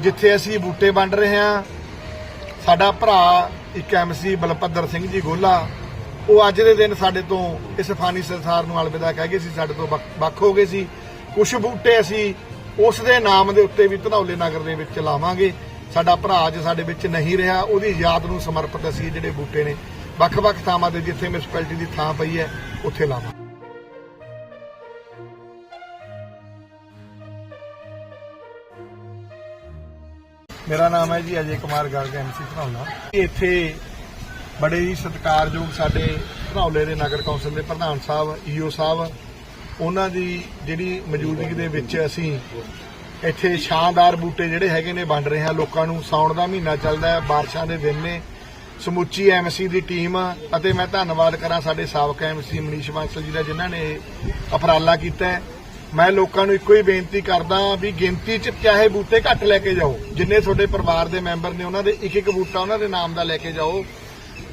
ਜਿੱਥੇ ਅਸੀਂ ਬੂਟੇ ਵੰਡ ਰਹੇ ਹਾਂ, ਸਾਡਾ ਭਰਾ ਇੱਕ ਐਮਸੀ ਬਲਪੱਦਰ ਸਿੰਘ ਜੀ ਗੋਲਾ, ਉਹ ਅੱਜ ਦੇ ਦਿਨ ਸਾਡੇ ਤੋਂ ਇਸ ਫਾਨੀ ਸੰਸਾਰ ਨੂੰ ਅਲਵਿਦਾ ਕਹਿ ਗਏ ਸੀ, ਸਾਡੇ ਤੋਂ ਵੱਖ- ਵੱਖ ਹੋ ਗਏ ਸੀ। ਕੁਝ ਬੂਟੇ ਅਸੀਂ ਉਸ ਦੇ ਨਾਮ ਦੇ ਉੱਤੇ ਵੀ ਧਨੌਲੇ ਨਗਰ ਦੇ ਵਿੱਚ ਲਾਵਾਂਗੇ। ਸਾਡਾ ਭਰਾ ਅੱਜ ਸਾਡੇ ਵਿੱਚ ਨਹੀਂ ਰਿਹਾ, ਉਹਦੀ ਯਾਦ ਨੂੰ ਸਮਰਪਿਤ ਅਸੀਂ ਜਿਹੜੇ ਬੂਟੇ ਨੇ ਵੱਖ-ਵੱਖ ਥਾਵਾਂ ਤੇ ਜਿੱਥੇ ਮਿਊਨਿਸਪੈਲਿਟੀ ਦੀ ਥਾਂ ਪਈ ਹੈ, ਉੱਥੇ ਲਾਵਾਂਗੇ। ਮੇਰਾ ਨਾਮ ਹੈ ਜੀ ਅਜੇ ਕੁਮਾਰ ਗਰਗ ਐਮਸੀ ਧਨੌਲਾ ਇੱਥੇ ਬੜੇ ਹੀ ਸਤਿਕਾਰਯੋਗ ਸਾਡੇ ਧਨੌਲੇ ਦੇ ਨਗਰ ਕੌਂਸਲ ਦੇ ਪ੍ਰਧਾਨ ਸਾਹਿਬ ਈਓ ਸਾਹਿਬ, ਉਹਨਾਂ ਦੀ ਜਿਹੜੀ ਮੌਜੂਦਗੀ ਦੇ ਵਿੱਚ ਅਸੀਂ ਇੱਥੇ ਸ਼ਾਨਦਾਰ ਬੂਟੇ ਜਿਹੜੇ ਹੈਗੇ ਨੇ ਵੰਡ ਰਹੇ ਹਾਂ। ਲੋਕਾਂ ਨੂੰ ਸਾਉਣ ਦਾ ਮਹੀਨਾ ਚੱਲਦਾ ਹੈ, ਬਾਰਿਸ਼ਾਂ ਦੇ ਦਿਨ ਨੇ। ਸਮੁੱਚੀ ਐਮਸੀ ਦੀ ਟੀਮ ਅਤੇ ਮੈਂ ਧੰਨਵਾਦ ਕਰਾਂ ਸਾਡੇ ਸਾਬਕਾ ਐਮਸੀ ਮਨੀਸ਼ ਬਾਂਸਲ ਜੀ ਦਾ, ਜਿਨ੍ਹਾਂ ਨੇ ਇਹ ਉਪਰਾਲਾ ਕੀਤਾ ਹੈ। ਮੈਂ ਲੋਕਾਂ ਨੂੰ ਇੱਕੋ ਹੀ ਬੇਨਤੀ ਕਰਦਾ ਵੀ ਗਿਣਤੀ 'ਚ ਚਾਹੇ ਬੂਟੇ ਘੱਟ ਲੈ ਕੇ ਜਾਓ, ਜਿੰਨੇ ਤੁਹਾਡੇ ਪਰਿਵਾਰ ਦੇ ਮੈਂਬਰ ਨੇ, ਉਹਨਾਂ ਦੇ ਇੱਕ ਇੱਕ ਬੂਟਾ ਉਹਨਾਂ ਦੇ ਨਾਮ ਦਾ ਲੈ ਕੇ ਜਾਓ।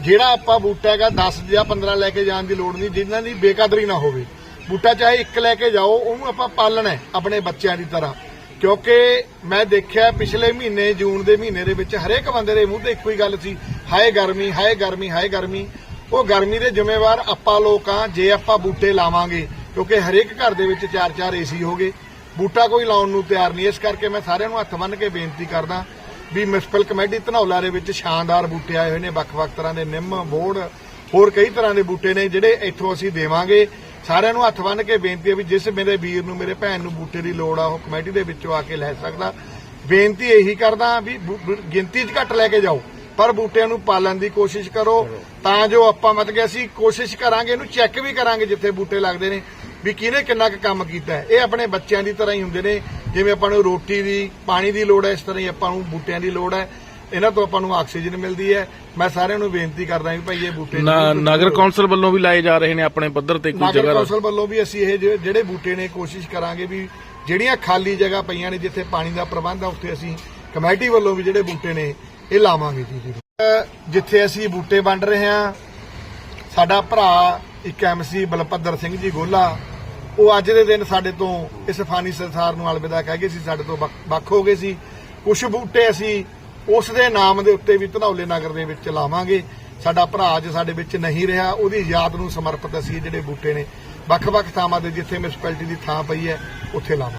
ਜਿਹੜਾ ਆਪਾਂ ਬੂਟਾ ਹੈਗਾ 10 ਜਾਂ 15 ਲੈ ਕੇ ਜਾਣ ਦੀ ਲੋੜ ਨਹੀਂ, ਜਿਨ੍ਹਾਂ ਦੀ ਬੇਕਦਰੀ ਨਾ ਹੋਵੇ। ਬੂਟਾ ਚਾਹੇ ਇੱਕ ਲੈ ਕੇ ਜਾਓ, ਉਹਨੂੰ ਆਪਾਂ ਪਾਲਣਾ ਆਪਣੇ ਬੱਚਿਆਂ ਦੀ ਤਰ੍ਹਾਂ। ਕਿਉਂਕਿ ਮੈਂ ਦੇਖਿਆ ਪਿਛਲੇ ਮਹੀਨੇ, ਜੂਨ ਦੇ ਮਹੀਨੇ ਦੇ ਵਿੱਚ ਹਰੇਕ ਬੰਦੇ ਦੇ ਮੂੰਹ ਤੇ ਇੱਕੋ ਹੀ ਗੱਲ ਸੀ, ਹਾਏ ਗਰਮੀ ਹਾਏ ਗਰਮੀ ਹਾਏ ਗਰਮੀ। ਉਹ ਗਰਮੀ ਦੇ ਜ਼ਿੰਮੇਵਾਰ ਆਪਾਂ ਲੋਕ ਆ ਜੇ ਆਪਾਂ ਬੂਟੇ ਲਾਵਾਂਗੇ ਕਿਉਂਕਿ ਹਰੇਕ ਘਰ ਦੇ ਵਿੱਚ ਚਾਰ ਚਾਰ ਏਸੀ ਗਏ। ਬੂਟਾ ਕੋਈ ਲਾਉਣ ਨੂੰ ਤਿਆਰ ਨਹੀਂ, ਇਸ ਕਰਕੇ ਮੈਂ ਸਾਰਿਆਂ ਨੂੰ ਹੱਥ ਬੰਨ੍ਹ ਕੇ ਬੇਨਤੀ ਕਰਦਾ ਵੀ ਮਿਊਨਿਸਪਲ ਕਮੇਟੀ ਧਨੌਲਾ ਦੇ ਵਿੱਚ ਸ਼ਾਨਦਾਰ ਬੂਟੇ ਆਏ ਹੋਏ ਨੇ, ਵੱਖ-ਵੱਖ ਤਰ੍ਹਾਂ ਦੇ ਨਿੰਮ ਬੋੜ ਹੋਰ ਕਈ ਤਰ੍ਹਾਂ ਦੇ ਬੂਟੇ ਨੇ ਜਿਹੜੇ ਇੱਥੋਂ ਅਸੀਂ ਦੇਵਾਂਗੇ। ਸਾਰਿਆਂ ਨੂੰ ਹੱਥ ਬੰਨ੍ਹ ਕੇ ਬੇਨਤੀ ਹੈ ਵੀ ਜਿਸ ਮੇਰੇ ਵੀਰ ਨੂੰ, ਮੇਰੇ ਭੈਣ ਨੂੰ ਬੂਟੇ ਦੀ ਲੋੜ ਆ, ਉਹ ਕਮੇਟੀ ਦੇ ਵਿੱਚੋਂ ਆ ਕੇ ਲੈ ਸਕਦਾ। ਬੇਨਤੀ ਇਹੀ ਕਰਦਾ ਵੀ ਗਿਣਤੀ 'ਚ ਘੱਟ ਲੈ ਕੇ ਜਾਓ, ਪਰ ਬੂਟਿਆਂ ਨੂੰ ਪਾਲਣ ਦੀ ਕੋਸ਼ਿਸ਼ ਕਰੋ। ਤਾਂ ਜੋ ਆਪਾਂ, ਮਤਲਬ ਕਿ ਅਸੀਂ ਕੋਸ਼ਿਸ਼ ਕਰਾਂਗੇ, ਇਹਨੂੰ ਚੈੱਕ ਵੀ ਕਰਾਂਗੇ ਜਿੱਥੇ ਬੂਟੇ ਲੱਗਦੇ ਨੇ। ਵੀ ਕਿਹਨੇ ਕਿੰਨਾ ਕੁ ਕੰਮ ਕੀਤਾ ਇਹ ਆਪਣੇ ਬੱਚਿਆਂ ਦੀ ਤਰ੍ਹਾਂ ਹੀ ਹੁੰਦੇ ਨੇ। ਜਿਵੇਂ ਆਪਾਂ ਨੂੰ ਰੋਟੀ ਦੀ ਪਾਣੀ ਦੀ ਲੋੜ ਹੈ ਇਸ ਤਰ੍ਹਾਂ ਹੀ ਆਪਾਂ ਨੂੰ ਬੂਟਿਆਂ ਦੀ ਲੋੜ ਹੈ। ਇਹਨਾਂ ਤੋਂ ਆਪਾਂ ਨੂੰ ਆਕਸੀਜਨ ਮਿਲਦੀ ਹੈ। ਮੈਂ ਸਾਰਿਆਂ ਨੂੰ ਬੇਨਤੀ ਕਰਦਾ ਵੀ ਭਾਈ ਇਹ ਬੂਟੇ ਨਗਰ। ਕੌਂਸਲ ਵੱਲੋਂ ਵੀ ਲਾਏ ਜਾ ਰਹੇ ਨੇ ਆਪਣੇ ਪੱਧਰ ਤੇ ਕੋਈ ਨਗਰ ਜਗ੍ਹਾ ਕੌਂਸਲ ਵੱਲੋਂ ਵੀ ਅਸੀਂ ਇਹ ਜਿਹੜੇ ਬੂਟੇ ਨੇ ਕੋਸ਼ਿਸ਼ ਕਰਾਂਗੇ ਵੀ ਜਿਹੜੀਆਂ ਖਾਲੀ ਜਗ੍ਹਾ ਪਈਆਂ ਨੇ ਜਿੱਥੇ ਪਾਣੀ ਦਾ ਪ੍ਰਬੰਧ ਆ ਉੱਥੇ ਅਸੀਂ ਕਮੇਟੀ ਵੱਲੋਂ ਵੀ ਜਿਹੜੇ ਬੂਟੇ ਨੇ ਇਹ ਲਾਵਾਂਗੇ ਜੀ ਜਿੱਥੇ ਅਸੀਂ ਬੂਟੇ ਵੰਡ ਰਹੇ ਹਾਂ ਸਾਡਾ ਭਰਾ ਇੱਕ ਐਮਸੀ ਬਲਪੱਦਰ ਸਿੰਘ ਜੀ ਗੋਲਾ ਉਹ ਅੱਜ ਦੇ ਦਿਨ ਸਾਡੇ ਤੋਂ ਇਸ ਫਾਨੀ ਸੰਸਾਰ ਨੂੰ ਅਲਵਿਦਾ ਕਹਿ ਗਏ ਸੀ, ਸਾਡੇ ਤੋਂ ਵੱਖ- ਹੋ ਗਏ ਸੀ। ਕੁਝ ਬੂਟੇ ਅਸੀਂ ਉਸ ਦੇ ਨਾਮ ਦੇ ਉੱਤੇ ਵੀ ਧਨੌਲੇ ਨਗਰ ਦੇ ਵਿੱਚ ਲਾਵਾਂਗੇ। ਸਾਡਾ ਭਰਾ ਅੱਜ ਸਾਡੇ ਵਿੱਚ ਨਹੀਂ ਰਿਹਾ, ਉਹਦੀ ਯਾਦ ਨੂੰ ਸਮਰਪਿਤ ਅਸੀਂ ਜਿਹੜੇ ਬੂਟੇ ਨੇ ਵੱਖ-ਵੱਖ ਥਾਵਾਂ ਤੇ ਜਿੱਥੇ ਮਿਊਨਿਸਪੈਲਿਟੀ ਦੀ ਥਾਂ ਪਈ ਹੈ, ਉੱਥੇ ਲਾਵਾਂਗੇ।